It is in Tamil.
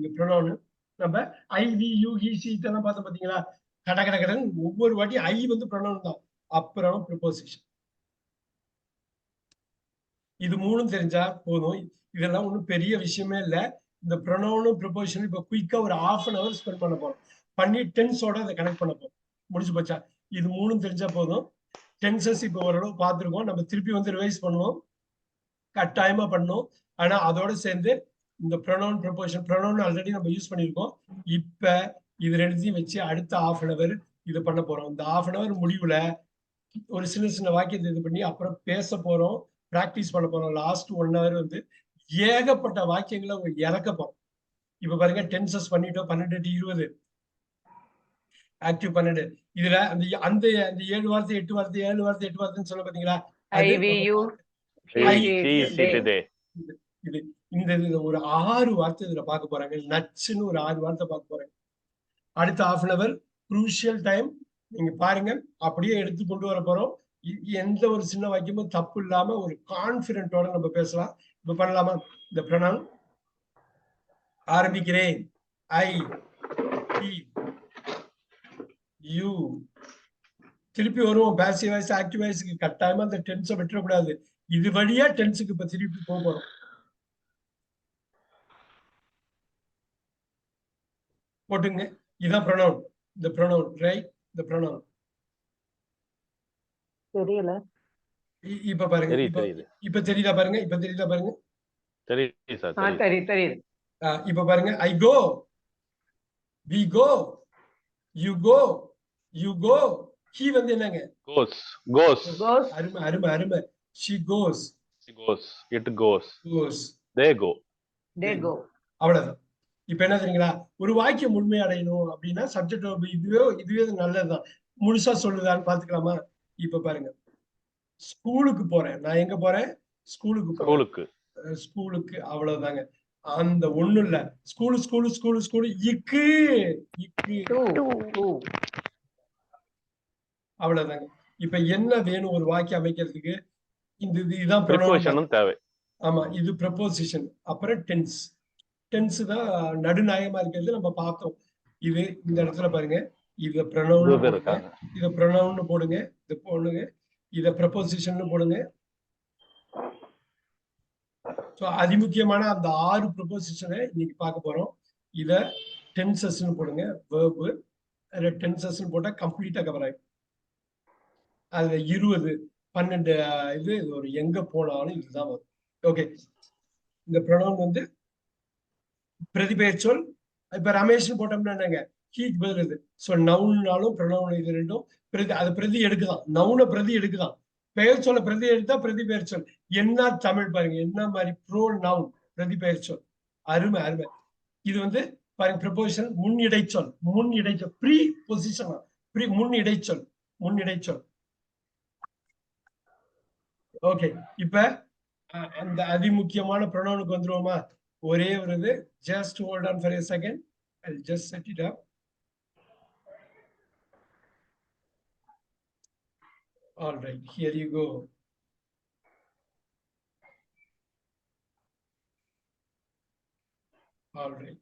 இங்க ப்ரொனவுன் நம்ம ஐ வி யூ ஹி இதெல்லாம் பார்த்தோம் பாத்தீங்களா கட கட கடன் ஒவ்வொரு வாட்டி ஐ வந்து ப்ரொனவுன் தான். அப்புறம் ப்ரிப்போசிஷன் இது மூணும் தெரிஞ்சா போதும். இதெல்லாம் ஒன்றும் பெரிய விஷயமே இல்லை. இந்த ப்ரொனவுனும் ப்ரிப்போசிஷனும் இப்போ குயிக்கா ஒரு ஹாஃப் அன் ஹவர் ஸ்பெண்ட் பண்ண போறோம். பண்ணி டென்ஸோட அதை கனெக்ட் பண்ண போறோம். முடிச்சு போச்சா? இது மூணும் தெரிஞ்சா போதும். டென்சஸ் இப்போ ஓரளவு பார்த்துருக்கோம். நம்ம திருப்பி வந்து ரிவைஸ் பண்ணுவோம். கட்டாயமா பண்ணும் ஆனா அதோட சேர்ந்து இந்த ப்ரொனவுன் ப்ரொபோஷன் ப்ரொனவுன் ஆல்ரெடி நம்ம யூஸ் பண்ணியிருக்கோம். இப்ப இது ரெண்டுத்தையும் வச்சு அடுத்த ஆஃப் அன் அவர் இது பண்ண போறோம். இந்த ஆஃப் அன் அவர் முடிவுல ஒரு சின்ன சின்ன வாக்கியத்தை இது பண்ணி அப்புறம் பேச போறோம் ப்ராக்டிஸ் பண்ண போறோம். லாஸ்ட் ஒன் ஹவர் வந்து ஏகப்பட்ட வாக்கியங்களை அவங்க இறக்க போறோம். இப்ப பாருங்க டென்சஸ் பண்ணிட்டோம் பன்னெண்டு டு இருபது. ஆக்டிவ் பன்னெண்டு இதுல அந்த அந்த அந்த ஏழு வார்த்தை எட்டு வார்த்தை ஏழு வார்த்தை எட்டு வார்த்தைன்னு சொல்ல பாத்தீங்களா? இது இந்த இதுல ஒரு ஆறு வார்த்தை இதுல பார்க்க போறாங்க. நச்சுன்னு ஒரு ஆறு வார்த்தை பார்க்க போறாங்க. அடுத்த half an hour crucial time நீங்க பாருங்க. அப்படியே எடுத்து கொண்டு வர போறோம். எந்த ஒரு சின்ன வாக்கியமும் தப்பு இல்லாம ஒரு கான்பிடென்ட்டோட நம்ம பேசலாம். இப்ப பண்ணலாமா? இந்த பிரணாம். ஆரம்பிக்கிறேன். ஐ யூ திருப்பி வருவோம். பேசிவ் வாய்ஸ் ஆக்டிவ் வாய்ஸுக்கு கட்டாயமா அந்த டென்ஸை விட்டுறக்கூடாது. இது வழியா டென்ஸுக்கு இப்ப திருப்பி போக போறோம். போட்டுங்க. இதான் ப்ரொனவுன் இந்த ப்ரொனவுன் ரைட் இந்த ப்ரொனவுன் தெரியல. இப்ப பாருங்க. இப்ப தெரியுது பாருங்க? இப்ப தெரியுதா பாருங்க? தெரியுது சார் ஆ தெரியுது. தெரியுது தெரியுது. ஆ, இப்ப பாருங்க. I go we go you go you go he வந்து என்னங்க? Goes. Goes. Goes. அருமை அருமை அருமை. She goes goes. It goes. Goes they go. They go. அவ்வளவுதான். இப்ப என்ன தெரியுங்களா? ஒரு வாக்கியம் முழுமை அடையணும் அப்படின்னா சப்ஜெக்ட் இதுவே இதுவே நல்லதுதான். முழுசா சொல்லுதான்னு பாத்துக்கலாமா இப்ப பாருங்க. ஸ்கூலுக்கு போறேன். நான் எங்க போறேன்? ஸ்கூலுக்கு ஸ்கூலுக்கு. ஸ்கூலுக்கு அவ்வளவுதாங்க. அந்த ஒண்ணும் இல்ல. School school school school. இக்கு இக்கு. two two அவ்வளவுதாங்க. இப்ப என்ன வேணும் ஒரு வாக்கியம் அமைக்கிறதுக்கு? இந்த இது இதான் pronoun. ப்ரிப்போஷனும் தேவை. ஆமா இது ப்ரப்போசிஷன் அப்புறம் டென்ஸ் டென்ஸ் தான் நடுநாயகமா இருக்கிறது நம்ம பார்த்தோம். இது இந்த இடத்துல பாருங்க. இத ப்ரொனவுன் இத ப்ரொனவுன் போடுங்க. இத போடுங்க. இத ப்ரப்போசிஷன் போடுங்க. ஸோ அதிமுக்கியமான அந்த ஆறு ப்ரொபோசிஷனை இன்னைக்கு பார்க்க போறோம். இத டென்சஸ்ன்னு போடுங்க. வேர்பு அதில் டென்சஸ்ன்னு போட்டா கம்ப்ளீட்டா கவர் ஆகும் அதுல இருபது பன்னெண்டு இது ஒரு எங்க போனாலும் இதுதான் வரும். ஓகே இந்த ப்ரொனவுன் வந்து பிரதிபெயர் சொல் இப்ப ரமேஷ்னு போட்டோம்னா என்னங்க ஹீட் பதில் இது ஸோ நவுன்னாலும் ப்ரொனவுன் இது ரெண்டும் பிரதி அது பிரதி எடுக்குதான். நவுனை பிரதி எடுக்குதான். பெயர் சொல்ல பிரதி எடுத்தா பிரதி பெயர் சொல் என்ன தமிழ் பாருங்க என்ன மாதிரி ப்ரோ நவுன் பிரதி பெயர் சொல் அருமை அருமை. இது வந்து பாருங்க ப்ரப்போசிஷன் முன் இடைச்சொல் முன் இடைச்சொல் ப்ரீ பொசிஷனா ப்ரீ முன் இடைச்சொல் முன் இடைச்சொல் ஓகே இப்ப அஹ், அந்த அதிமுக்கியமான பிரணவனுக்கு வந்துருவோமா? ஒரே ஒரு இது just hold on for a second I just set it up All right, here you go. All right.